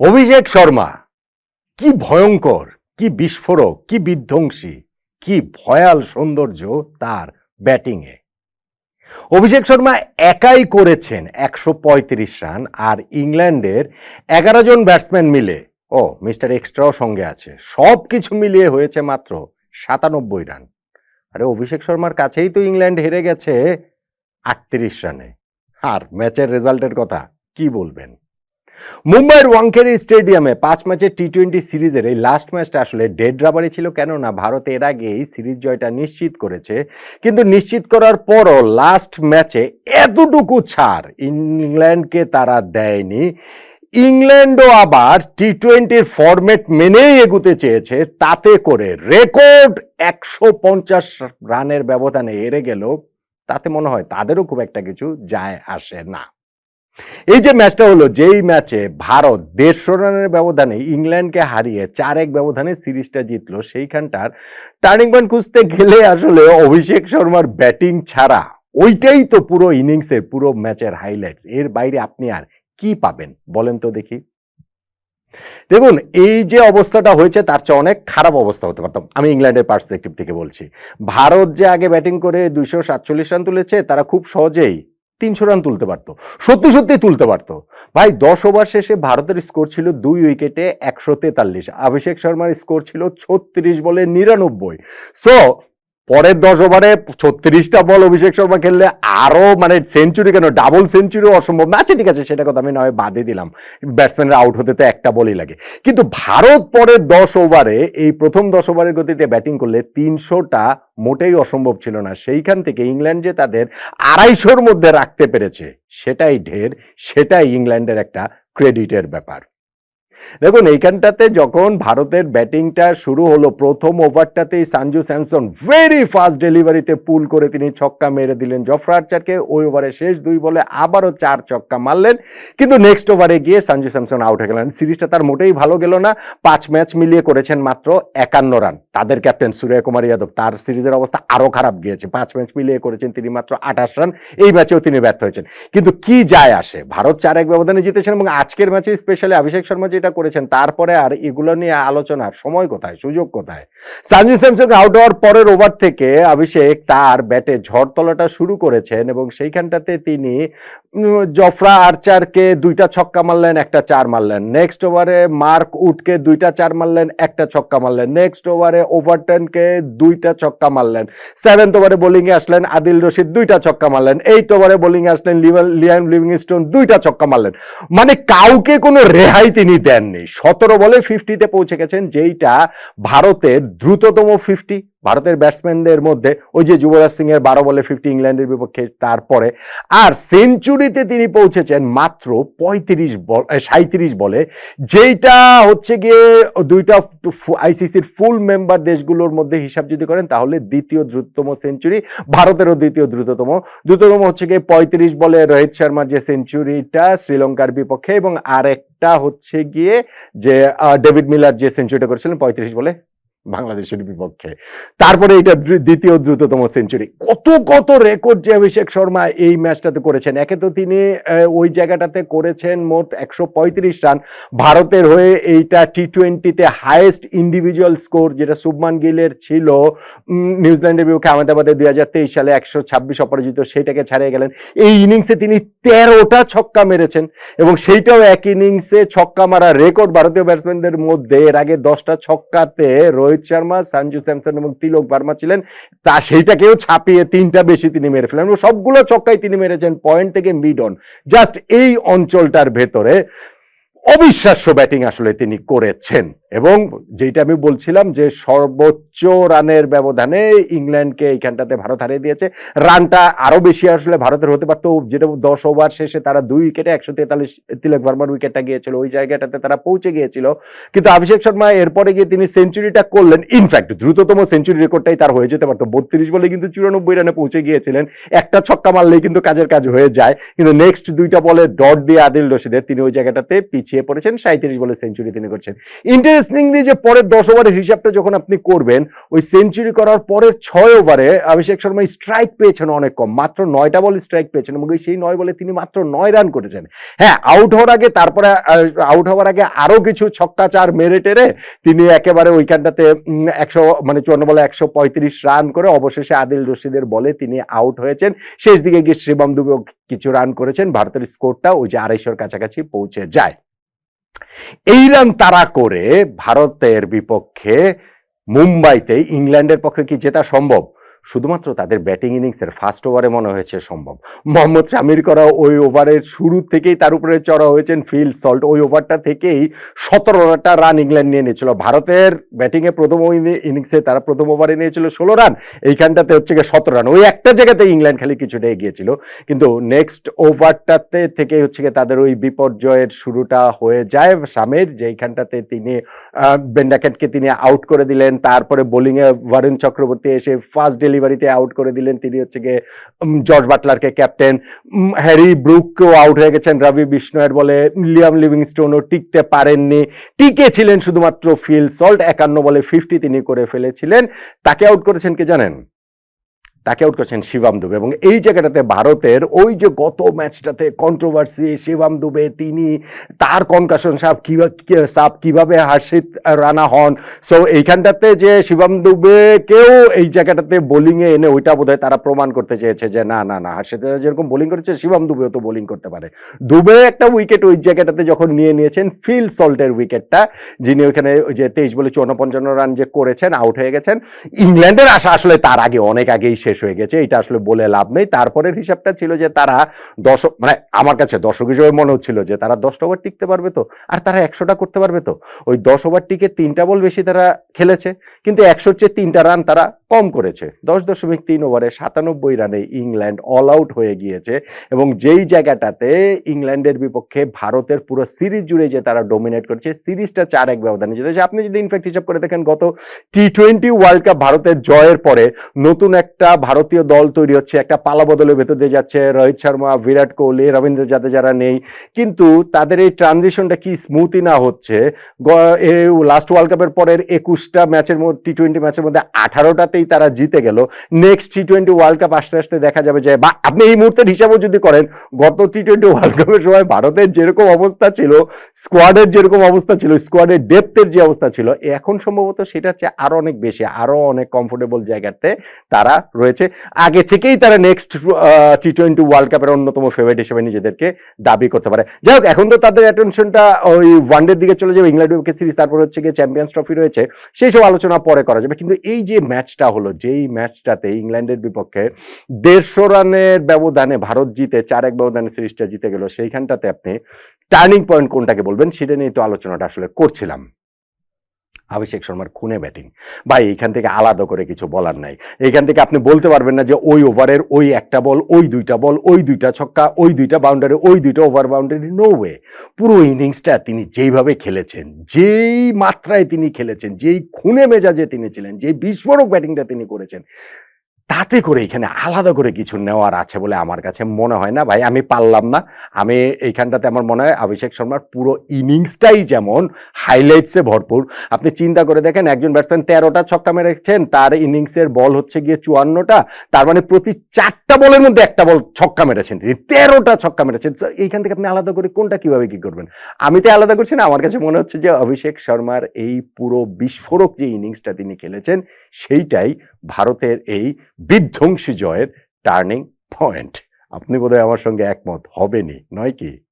অভিষেক শর্মা, কি ভয়ঙ্কর, কি বিস্ফোরক, কি বিধ্বংসী, কি ভয়াল সৌন্দর্য তার ব্যাটিংয়ে। অভিষেক শর্মা একাই করেছেন একশো পঁয়ত্রিশ রান আর ইংল্যান্ডের এগারো জন ব্যাটসম্যান মিলে। ও, মিস্টার এক্সট্রাও সঙ্গে আছে। সব কিছু মিলিয়ে হয়েছে মাত্র সাতানব্বই রান। আরে, অভিষেক শর্মার কাছেই তো ইংল্যান্ড হেরে গেছে আটত্রিশ রানে। আর ম্যাচের রেজাল্টের কথা কি বলবেন? মুম্বাইয়ের ওয়াংখেড়ে স্টেডিয়ামে পাঁচ ম্যাচের টি টোয়েন্টি সিরিজের এই লাস্ট ম্যাচটা আসলে ডেড রাবারই ছিল, কেননা ভারত এর আগে এই সিরিজ জয়টা নিশ্চিত করেছে। কিন্তু নিশ্চিত করার পরও লাস্ট ম্যাচে এতটুকু ছাড় ইংল্যান্ডকে তারা দেয়নি। ইংল্যান্ডও আবার টি টোয়েন্টির ফরম্যাট মেনেই এগুতে চেয়েছে, তাতে করে রেকর্ড একশো পঞ্চাশ রানের ব্যবধানে হেরে গেল তাতে মনে হয় তাদেরও খুব একটা কিছু যায় আসে না। এই যে ম্যাচটা হলো, যেই ম্যাচে ভারত দেড়শো রানের ব্যবধানে ইংল্যান্ডকে হারিয়ে চার এক ব্যবধানে সিরিজটা জিতলো, সেইখানটার টার্নিং পয়েন্ট খুঁজতে গেলে আসলে অভিষেক শর্মার ব্যাটিং ছাড়া ওইটাই তো পুরো ইনিংসের পুরো ম্যাচের হাইলাইটস এর বাইরে আপনি আর কি পাবেন বলেন তো দেখি। দেখুন, এই যে অবস্থাটা হয়েছে, তার চেয়ে অনেক খারাপ অবস্থা হতে পারতাম আমি ইংল্যান্ডের পার্সপেক্টিভ থেকে বলছি। ভারত যে আগে ব্যাটিং করে দুইশো সাতচল্লিশ রান তুলেছে, তারা খুব সহজেই তিনশো রান তুলতে পারতো। সত্যি সত্যি তুলতে পারতো। ভাই, দশ ওভার শেষে ভারতের স্কোর ছিল দুই উইকেটে একশো তেতাল্লিশ। অভিষেক শর্মার স্কোর ছিল ছত্রিশ বলে নিরানব্বই। সো পরের দশ ওভারে ছত্রিশটা বল অভিষেক শর্মা খেললে আরও মানে সেঞ্চুরি কেন? ডাবল সেঞ্চুরিও অসম্ভব। না আচ্ছা ঠিক আছে, সেটা কথা আমি নয় বাদে দিলাম। ব্যাটসম্যানরা আউট হতে তো একটা বলই লাগে। কিন্তু ভারত পরের দশ ওভারে, এই প্রথম দশ ওভারের গতিতে ব্যাটিং করলে তিনশোটা মোটেই অসম্ভব ছিল না। সেইখান থেকে ইংল্যান্ড যে তাদের আড়াইশোর মধ্যে রাখতে পেরেছে, সেটাই ঢের, সেটাই ইংল্যান্ডের একটা ক্রেডিটের ব্যাপার। দেখুন, এইখানটাতে যখন ভারতের ব্যাটিংটা শুরু হলো, প্রথম ওভারটাতেই সানজু স্যামসন ভেরি ফাস্ট ডেলিভারিতে পুল করে তিনি ছক্কা মেরে দিলেন। জফরা আর্চারকে ওই ওভারে শেষ দুই বলে আবারও চার ছক্কা মারলেন। কিন্তু নেক্সট ওভারে গিয়ে সঞ্জু স্যামসন আউট হয়ে গেলেন। সিরিজটা তার মোটেই ভালো গেল না। পাঁচ ম্যাচ মিলিয়ে করেছেন মাত্র একান্ন রান। তাদের ক্যাপ্টেন সূর্য কুমার যাদব, তার সিরিজের অবস্থা আরও খারাপ গিয়েছে। পাঁচ ম্যাচ মিলিয়ে করেছেন তিনি মাত্র আঠাশ রান। এই ম্যাচেও তিনি ব্যর্থ হয়েছেন। কিন্তু কি যায় আসে? ভারত চার এক ব্যবধানে জিতেছেন এবং আজকের ম্যাচে স্পেশালি অভিষেক শর্মা যেটা করেছেন, তারপরে আর এগুলো নিয়ে আলোচনার সময় কোথায়, সুযোগ কোথায়? সঞ্জু স্যামসন আউট হওয়ার পরের ওভার থেকে অভিষেক তার ব্যাটে ঝড় তোলাটা শুরু করেছেন এবং সেইখানটাতে তিনি জফরা আর্চারকে দুইটা ছক্কা মারলেন, একটা চার মারলেন। নেক্সট ওভারে মার্ক উডকে দুইটা চার মারলেন, একটা ছক্কা মারলেন। নেক্সট ওভারে ওভারটনকে দুইটা ছক্কা মারলেন। সেভেন্থ ওভারে বোলিংয়ে আসলেন আদিল রশিদ, দুইটা ছক্কা মারলেন। এইট ওভারে বোলিংয়ে আসলেন লিভার লিয়াম লিভিংস্টোন, দুইটা ছক্কা মারলেন। মানে কাউকে কোনো রেহাই তিনি দেননি। সতেরো বলে ফিফটিতে পৌঁছে গেছেন যেইটা ভারতের দ্রুততম ফিফটি ভারতের ব্যাটসম্যানদের মধ্যে ওই যে যুবরাজ সিং এর বারো বলে ফিফটি ইংল্যান্ডের বিপক্ষে তারপরে আর সেঞ্চুরিতে তিনি পৌঁছেছেন মাত্র পঁয়ত্রিশ বল সাঁত্রিশ বলে, যেইটা হচ্ছে গিয়ে দুইটা আইসিসির ফুল মেম্বার দেশগুলোর মধ্যে হিসাব যদি করেন, তাহলে দ্বিতীয় দ্রুততম সেঞ্চুরি ভারতেরও দ্বিতীয় দ্রুততম। দ্রুততম হচ্ছে গিয়ে পঁয়ত্রিশ বলে রোহিত শর্মার যে সেঞ্চুরিটা শ্রীলঙ্কার বিপক্ষে, এবং আরেকটা হচ্ছে গিয়ে যে ডেভিড মিলার যে সেঞ্চুরিটা করেছিলেন, পঁয়ত্রিশ বলে বাংলাদেশের বিপক্ষে। তারপরে এটা দ্বিতীয় দ্রুততম সেঞ্চুরি কত কত রেকর্ড যে অভিষেক শর্মা এই ম্যাচটাতে করেছেন। একে তো তিনি ওই জায়গাটাতে করেছেন মোট একশো পঁয়ত্রিশ রান। ভারতের হয়ে এইটা টি টোয়েন্টিতে হায়েস্ট ইন্ডিভিজুয়াল স্কোর যেটা শুভমান গিলের ছিল নিউজিল্যান্ডের বিপক্ষে আহমেদাবাদে দুই হাজার তেইশ সালে একশো ছাব্বিশ অপরাজিত, সেইটাকে ছাড়িয়ে গেলেন। এই ইনিংসে তিনি তেরোটা ছক্কা মেরেছেন এবং সেইটাও এক ইনিংসে ছক্কা মারা রেকর্ড ভারতীয় ব্যাটসম্যানদের মধ্যে। এর আগে দশটা ছক্কাতে রোহিত শর্মা, সঞ্জু স্যামসন এবং তিলক বার্মা ছিলেন। তা সেইটাকেও ছাপিয়ে তিনটা বেশি তিনি মেরে ফেলেন এবং সবগুলো ছক্কাই তিনি মেরেছেন পয়েন্ট থেকে মিড অন জাস্ট এই অঞ্চলটার ভেতরে অবিশ্বাস্য ব্যাটিং আসলে তিনি করেছেন। এবং যেটা আমি বলছিলাম যে সর্বোচ্চ রানের ব্যবধানে ইংল্যান্ডকে এইখানটাতে ভারত হারিয়ে দিয়েছে। রানটা আরও বেশি আসলে ভারতের হতে পারতো। যেটা দশ ওভার শেষে তারা দুই উইকেটে একশো তেতাল্লিশ তিলক ভার্মার উইকেটটা গিয়েছিল। ওই জায়গাটাতে তারা পৌঁছে গিয়েছিল। কিন্তু অভিষেক শর্মা এরপরে গিয়ে তিনি সেঞ্চুরিটা করলেন। ইনফ্যাক্ট দ্রুততম সেঞ্চুরি রেকর্ডটাই তার হয়ে যেতে পারতো। বত্রিশ বলে কিন্তু চুরানব্বই রানে পৌঁছে গিয়েছিলেন। একটা ছক্কা মারলেই কিন্তু কাজের কাজ হয়ে যায়। কিন্তু নেক্সট দুইটা বলে ডট দিয়ে আদিল রশিদের তিনি ওই জায়গাটাতে পিছিয়ে পড়েছেন। সাঁত্রিশ বলে সেঞ্চুরি তিনি করছেন। ইন্টারেস্ট ইন্টারেস্টিংলি যে পরের দশ ওভারের হিসাবটা যখন আপনি করবেন, ওই সেঞ্চুরি করার পরের ছয় ওভারে অভিষেক শর্মা স্ট্রাইক পেয়েছেন অনেক কম, মাত্র নয়টা বল স্ট্রাইক পেয়েছেন এবং সেই নয় বলে তিনি মাত্র নয় রান করেছেন। হ্যাঁ আউট হওয়ার আগে, তারপরে আউট হওয়ার আগে আরও কিছু ছক্কা চার মেরে টেরে তিনি একেবারে ওইখানটাতে একশো মানে চুয়ান্ন বলে একশো পঁয়ত্রিশ রান করে অবশেষে আদিল রশিদের বলে তিনি আউট হয়েছেন। শেষ দিকে গিয়ে শ্রীবাম দুবেও কিছু রান করেছেন, ভারতের স্কোরটা ওই যে আড়াইশোর কাছাকাছি পৌঁছে যায়। এই রান তারা করে ভারতের বিপক্ষে মুম্বাইতে ইংল্যান্ডের পক্ষে কি জেতা সম্ভব? শুধুমাত্র তাদের ব্যাটিং ইনিংসের ফার্স্ট ওভারে মনে হয়েছে সম্ভব। মোহাম্মদ শামির করা ওই ওভারের শুরু থেকেই তার উপরে চড়া হয়েছেন ফিল সল্ট। ওই ওভারটা থেকেই সতেরোটা রান ইংল্যান্ড নিয়ে নিয়েছিল। ভারতের ব্যাটিংয়ে প্রথম ইনিংসে তারা প্রথম ওভারে নিয়েছিল ষোলো রান। এইখানটাতে হচ্ছে গিয়ে সতেরো রান। ওই একটা জায়গাতে ইংল্যান্ড খালি কিছুটা এগিয়েছিল। কিন্তু নেক্সট ওভারটাতে থেকে হচ্ছে গিয়ে তাদের ওই বিপর্যয়ের শুরুটা হয়ে যায়। শামের যেইখানটাতে তিনি বেন্ডাকেটকে তিনি আউট করে দিলেন। তারপরে বোলিংয়ে বরুণ চক্রবর্তী এসে ফার্স্ট ডেলিভারিতে আউট করে দিলেন। তিনি হচ্ছে গিয়ে জর্জ বাটলারকে ক্যাপ্টেন হ্যারি ব্রুককেও আউট হয়ে গেছেন। রবি বিষ্ণয়ের বলে লিয়াম লিভিংস্টোনও টিকতে পারেননি। টিকেছিলেন শুধুমাত্র ফিল সল্ট একান্ন বলে ফিফটি তিনি করে ফেলেছিলেন। তাকে আউট করেছেন কে জানেন? তাকে আউট করছেন শিবাম দুবে। এবং এই জায়গাটাতে ভারতের ওই যে গত ম্যাচটাতে কন্ট্রোভার্সি শিবাম দুবে, তিনি তার কনকাশন সাপ কীভাবে সাপ কীভাবে হাসিত রানা হন। সো এইখানটাতে যে শিবাম দুবেকেও এই জায়গাটাতে বোলিংয়ে এনে ওইটা বোধহয় তারা প্রমাণ করতে চেয়েছে যে না না না, হাসিত যেরকম বোলিং করেছে, শিবাম দুবেও তো বোলিং করতে পারে। দুবে একটা উইকেট ওই জায়গাটাতে যখন নিয়ে নিয়েছেন, ফিল সল্টের উইকেটটা যিনি ওইখানে ওই যে তেইশ বলে চুয়ান্ন পঞ্চান্ন রান যে করেছেন আউট হয়ে গেছেন। ইংল্যান্ডের আশা আসলে তার আগে, অনেক আগেই শেষ হয়ে গেছে, এটা আসলে বলে লাভ নেই। তারপরের হিসাবটা ছিল যে তারা দশ মানে আমার কাছে দর্শক হিসেবে মনে হচ্ছিল যে তারা দশটা ওভার টিকতে পারবে তো, আর তারা একশোটা করতে পারবে তো। ওই দশ ওভার টিকে তিনটা বল বেশি তারা খেলেছে, কিন্তু একশোর চেয়ে তিনটা রান তারা কম করেছে। দশ দশমিক তিন ওভারে সাতানব্বই রানে ইংল্যান্ড অল আউট হয়ে গিয়েছে এবং যেই জায়গাটাতে ইংল্যান্ডের বিপক্ষে ভারতের পুরো সিরিজ জুড়ে যে তারা ডোমিনেট করেছে, সিরিজটা চার এক ব্যবধানে জিতেছে। আপনি যদি ইনফ্যাক্ট হিসাব করে দেখেন, গত টি টোয়েন্টি ওয়ার্ল্ড কাপ ভারতের জয়ের পরে নতুন একটা ভারতীয় দল তৈরি হচ্ছে, একটা পালা বদলের ভেতর দিয়ে যাচ্ছে, রোহিত শর্মা, বিরাট কোহলি, রবীন্দ্র জাদেজারা নেই। কিন্তু তাদের এই ট্রানজিশনটা কি স্মুথই না হচ্ছে? লাস্ট ওয়ার্ল্ড কাপের পরের একুশটা ম্যাচের মধ্যে টি টোয়েন্টি ম্যাচের মধ্যে আঠারোটাতেই তারা জিতে গেল। Next T twenty world cup আস্তে আস্তে দেখা যাবে যে, বা আপনি এই মুহূর্তের হিসাবও যদি করেন, গত টি টোয়েন্টি ওয়ার্ল্ড কাপের সময় ভারতের যেরকম অবস্থা ছিল স্কোয়াডের যেরকম অবস্থা ছিল স্কোয়াডের ডেপথের যে অবস্থা ছিল, এখন সম্ভবত সেটা হচ্ছে আরও অনেক বেশি আরও অনেক কমফোর্টেবল জায়গাতে তারা রয়েছে। আগে থেকেই তারা নেক্সট টি টোয়েন্টি ওয়ার্ল্ড কাপের অন্যতম ফেভারিট হিসেবে নিজেদেরকে দাবি করতে পারে। যাই হোক, এখন তো তাদের অ্যাটেনশনটা ওই ওয়ানডের দিকে চলে যাবে, ইংল্যান্ড বিপক্ষে সিরিজ তারপর হচ্ছে গিয়ে চ্যাম্পিয়ন্স ট্রফি রয়েছে, সেই সব আলোচনা পরে করা যাবে। কিন্তু এই যে ম্যাচটা হলো, যেই ম্যাচটাতে ইংল্যান্ডের বিপক্ষে দেড়শো রানের ব্যবধানে ভারত জিতে চার এক ব্যবধানে সিরিজটা জিতে গেল, সেইখানটাতে আপনি টার্নিং পয়েন্ট কোনটাকে বলবেন, সেটা নিয়ে তো আলোচনাটা আসলে করছিলাম। অভিষেক শর্মার খুনে ব্যাটিং। ভাই এখান থেকে আলাদা করে কিছু বলার নাই। এখান থেকে আপনি বলতে পারবেন না যে ওই ওভারের ওই একটা বল, ওই দুইটা বল, ওই দুইটা ছক্কা, ওই দুইটা বাউন্ডারি, ওই দুইটা ওভার বাউন্ডারি নো ওয়ে পুরো ইনিংসটা তিনি যেইভাবে খেলেছেন, যেই মাত্রায় তিনি খেলেছেন, যেই খুনে মেজাজে তিনি ছিলেন, যেই বিস্ফোরক ব্যাটিংটা তিনি করেছেন তাতে করে এখানে আলাদা করে কিছু নেওয়ার আছে বলে আমার কাছে মনে হয় না। ভাই, আমি পারলাম না। আমি এইখানটাতে আমার মনে হয় অভিষেক শর্মার পুরো ইনিংসটাই যেমন হাইলাইটসে ভরপুর। আপনি চিন্তা করে দেখেন, একজন ব্যাটসম্যান তেরোটা ছক্কা মেরেছেন, তার ইনিংসের বল হচ্ছে গিয়ে চুয়ান্নটা। তার মানে প্রতি চারটা বলের মধ্যে একটা বল ছক্কা মেরেছেন তিনি। তেরোটা ছক্কা মেরেছেন। এইখান থেকে আপনি আলাদা করে কোনটা কীভাবে কি করবেন? আমি তো আলাদা করছি না। আমার কাছে মনে হচ্ছে যে অভিষেক শর্মার এই পুরো বিস্ফোরক যে ইনিংসটা তিনি খেলেছেন, সেইটাই ভারতের এই বিধ্বংসী জয়ের টার্নিং পয়েন্ট। আপনি বোধহয় আমার সঙ্গে একমত হবেনি নয় কি?